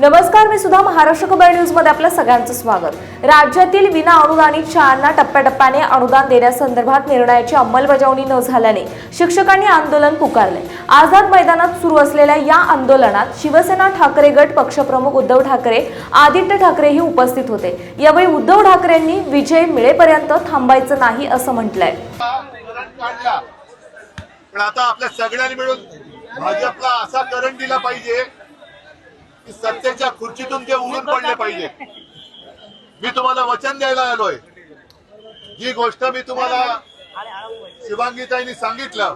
नमस्कार मी सुद्धा महाराष्ट्र खबर न्यूजमध्ये आपलं सगळ्यांचं स्वागत. राज्यातील विना अनुदानित शाळांना टप्प्याटप्प्याने अनुदान देण्यासंदर्भात निर्णयाची अंमलबजावणी न झाल्याने शिक्षकांनी आंदोलन पुकारले आझाद मैदानात सुरू असलेल्या या आंदोलनात शिवसेना ठाकरे गट पक्षप्रमुख उद्धव ठाकरे आदित्य ठाकरेही उपस्थित होते. यावेळी उद्धव ठाकरेंनी विजय मिळेपर्यंत थांबायचं नाही असं म्हटलंय. पण आता आपल्या सगळ्यांनी मिळून भाजपला असा करंट दिला पाहिजे. की सत्तेच्या खुर्चीतून ते उडून पडले पाहिजे. मी तुम्हाला वचन द्यायला आलोय. जी गोष्ट मी तुम्हाला शिवांगीताईंनी सांगितलं.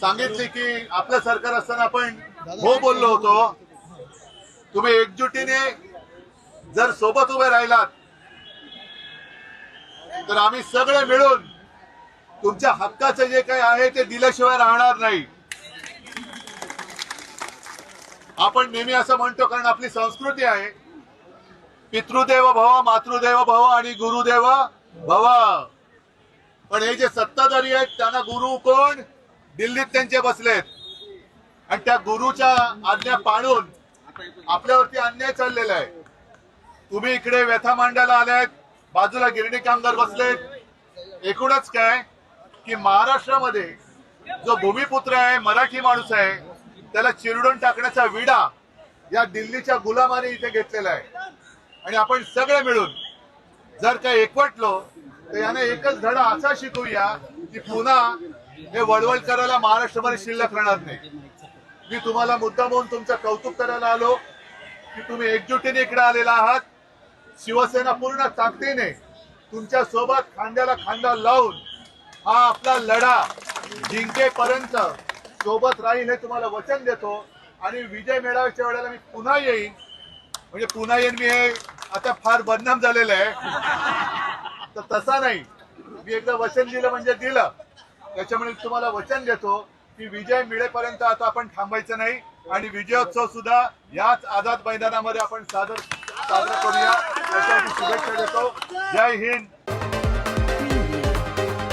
सांगितली की आपलं सरकार असताना आपण हो बोललो होतो. तुम्ही एकजुटीने जर सोबत उभे राहिलात तर आम्ही सगळे मिळून तुमच्या हक्काचं जे काही आहे ते दिल्याशिवाय राहणार नाही. आपण नेहमी असं म्हणतो कारण आपली संस्कृती आहे. पितृदेव भव मातृदेव भव आणि गुरुदेव भव. पण हे जे सत्ताधारी आहेत त्यांना गुरु कोण? दिल्लीत त्यांचे बसलेत. आणि त्या गुरुच्या आज्ञा पाळून आपल्यावरती अन्याय चाललेला आहे. तुम्ही इकडे व्यथा मांडायला आल्यात बाजूला गिरणी कामगार बसलेत. एकूणच काय की महाराष्ट्रामध्ये जो भूमिपुत्र आहे मराठी माणूस आहे त्याला चिरडून टाकण्याचा विडा या दिल्लीच्या गुलामाने इथे घेतलेला आहे. आणि आपण सगळे मिळून जर का एकवटलो तर याने एकच धडा असा शिकूया की पुन्हा हे वळवळ करायला महाराष्ट्रभर शिल्लक राहणार नाही. मी तुम्हाला मुद्दा म्हणून तुमचं कौतुक करायला आलो की तुम्ही एकजुटीने इकडे आलेला आहात. शिवसेना पूर्ण ताकदीने तुमच्यासोबत खांद्याला खांदा लावून हा आपला लढा जिंकेपर्यंत सोबत राहील हे तुम्हाला वचन देतो. आणि विजय मेळाव्याच्या वेळेला मी पुन्हा येईन. म्हणजे पुन्हा येईन मी हे आता फार बदनाम झालेलं आहे. तर तसा नाही. मी एकदा वचन दिलं म्हणजे दिलं. त्याच्यामुळे तुम्हाला वचन देतो की विजय मिळेपर्यंत आता आपण थांबायचं नाही. आणि विजयोत्सव सुद्धा याच आझाद मैदानामध्ये आपण सादर साजरा करूया. त्यासाठी शुभेच्छा देतो. जय हिंद.